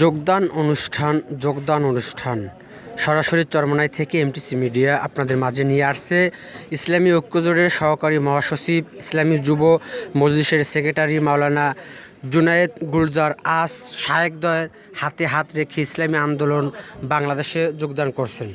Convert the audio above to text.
যোগদান অনুষ্ঠান যোগদান অনুষ্ঠান। সরাসরি চরমনাই থেকে এমটিসি মিডিয়া আপনাদের মাঝে নিয়ে আসছে। ইসলামী ঐক্যজোটের সহকারী মহাসচিব, ইসলামী যুব মজলিসের সেক্রেটারি মাওলানা জুনায়েদ গুলজার আস শায়েকদয়ের হাতে হাত রেখে ইসলামী আন্দোলন বাংলাদেশে যোগদান করছেন।